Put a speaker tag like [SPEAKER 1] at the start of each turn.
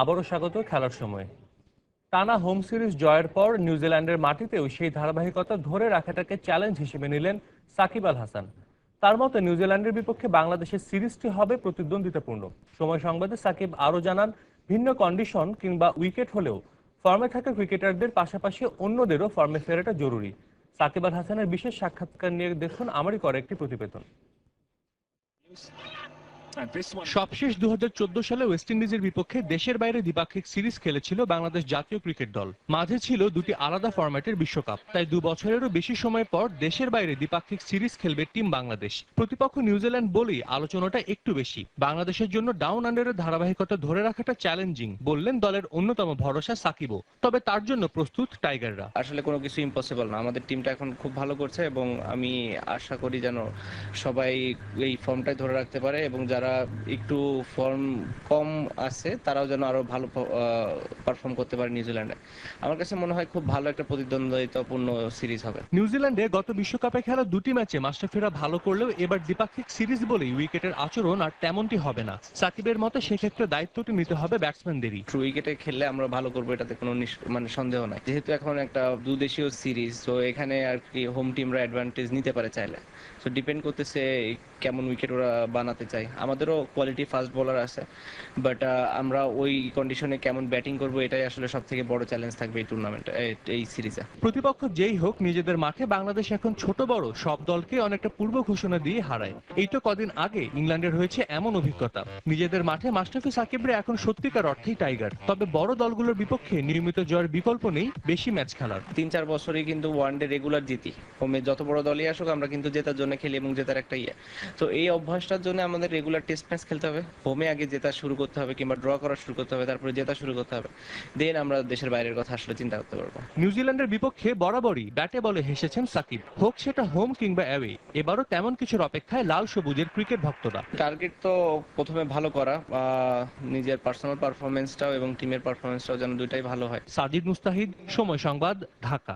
[SPEAKER 1] আবারও স্বাগত খেলার সময়। টানা হোম সিরিজ জয়ের পর নিউজিল্যান্ডের মাটিতেও সেই ধারাবাহিকতা ধরে রাখাটাকে চ্যালেঞ্জ হিসেবে নিলেন সাকিব আল হাসান। তার মতে, নিউজিল্যান্ডের বিপক্ষে বাংলাদেশের সিরিজটি হবে প্রতিদ্বন্দ্বিতাপূর্ণ। সময় সংবাদে সাকিব আরও জানান, ভিন্ন কন্ডিশন কিংবা উইকেট হলেও ফর্মে থাকা ক্রিকেটারদের পাশাপাশি অন্যদেরও ফর্মে ফেরাটা জরুরি। সাকিব আল হাসানের বিশেষ সাক্ষাৎকার নিয়ে দেখুন আমারই করে একটি প্রতিবেদন। সবশেষ দু হাজার চোদ্দ সালে ওয়েস্ট ইন্ডিজের বিপক্ষে দেশের বাইরে দ্বিপাক্ষিক সিরিজ খেলেছিল বাংলাদেশ জাতীয় ক্রিকেট দল। মাঝে ছিল দুটি আলাদা ফরম্যাটের বিশ্বকাপ। তাই দু বছরেরও বেশি সময় পর দেশের বাইরে দ্বিপাক্ষিক সিরিজ খেলবে টিম বাংলাদেশ। প্রতিপক্ষ নিউজিল্যান্ড বলেই আলোচনাটা একটু বেশি। বাংলাদেশের জন্য ডাউন আন্ডারের ধারাবাহিকতা ধরে রাখাটা চ্যালেঞ্জিং বললেন দলের অন্যতম ভরসা সাকিবও। তবে তার জন্য প্রস্তুত টাইগাররা।
[SPEAKER 2] আসলে কোনো কিছু ইম্পসিবল না। আমাদের টিমটা এখন খুব ভালো করছে এবং আমি আশা করি যেন সবাই এই ফর্মটাই ধরে রাখতে পারে এবং যারা একটু ফর্ম কম আছে তারাও যেন আরও ভালো পারফর্ম করতে পারে নিউজিল্যান্ডে আমার কাছে মনে হয় খুব ভালো একটা প্রতিদ্বন্দ্বিতাপূর্ণ সিরিজ হবে।
[SPEAKER 1] নিউজিল্যান্ডে গত বিশ্বকাপে খেলা দুটি ম্যাচে মাস্টারফিরা ভালো করলেও এবার দ্বিপাক্ষিক সিরিজ বলেই উইকেটের আচরণ আর তেমনটি হবে না। সাকিবের মতে সেক্ষেত্রে দায়িত্বটি নিতে হবে ব্যাটসম্যানদেরই
[SPEAKER 2] ট্রু উইকেটে খেললে আমরা ভালো করব এটাতে কোনো মানে সন্দেহ নাই। যেহেতু এখন একটা দুদেশীয় সিরিজ তো এখানে আর কি হোম টিমরা অ্যাডভান্টেজ নিতে পারে চাইলে। তো ডিপেন্ড করতেছে কেমন উইকেট ওরা বানাতে চায়। আমাদেরও কোয়ালিটি ফাস্ট বোলার আছে বাট আমরা ওই কন্ডিশনে কেমন ব্যাটিং করব এটাই আসলে সব থেকে বড় চ্যালেঞ্জ থাকবে এই টুর্নামেন্ট এই সিরিজে
[SPEAKER 1] প্রতিপক্ষ যেই হোক নিজেদের মাঠে বাংলাদেশ এখন ছোট বড় সব দলকে অনেকটা পূর্ব ঘোষণা দিয়ে হারায়। এই তো কদিন আগে ইংল্যান্ডের হয়েছে এমন অভিজ্ঞতা। নিজেদের মাঠে মাস্টাফি সাকিবরা এখন সত্যিকার অর্থেই টাইগার তবে বড় দলগুলোর বিপক্ষে নিয়মিত জয়ের বিকল্প নেই বেশি ম্যাচ খেলার।
[SPEAKER 2] তিন চার বছরই কিন্তু ওয়ান ডে রেগুলার জিতি। হোমে যত বড় দলই আসুক আমরা কিন্তু জেতার জন্য খেলি এবং জেতার একটা ইয়ে। তো এই অভ্যাসটার জন্য আমাদের রেগুলার টেস্ট ম্যাচ খেলতে হবে। হোমে আগে জেতা শুরু করতে হবে কিংবা ড্র করা শুরু করতে হবে তারপরে জেতা শুরু করতে হবে। দেন আমরা দেশের বাইরের কথা আসলে চিন্তা করতে পারব।
[SPEAKER 1] নিউজিল্যান্ডের বিপক্ষে বরাবরই ব্যাটে বলে হেসেছেন সাকিব। হোক সেটা হোম কিংবা অ্যাওয়ে এবারও তেমন কিছুর অপেক্ষায় লাল সবুজের ক্রিকেট ভক্তরা।
[SPEAKER 2] টার্গেট তো প্রথমে ভালো করা নিজের পার্সোনাল পারফরমেন্সটাও এবং টিমের পারফরমেন্সটাও যেন দুইটাই ভালো হয়।
[SPEAKER 1] সাজিদ মুস্তাহিদ সময় সংবাদ ঢাকা।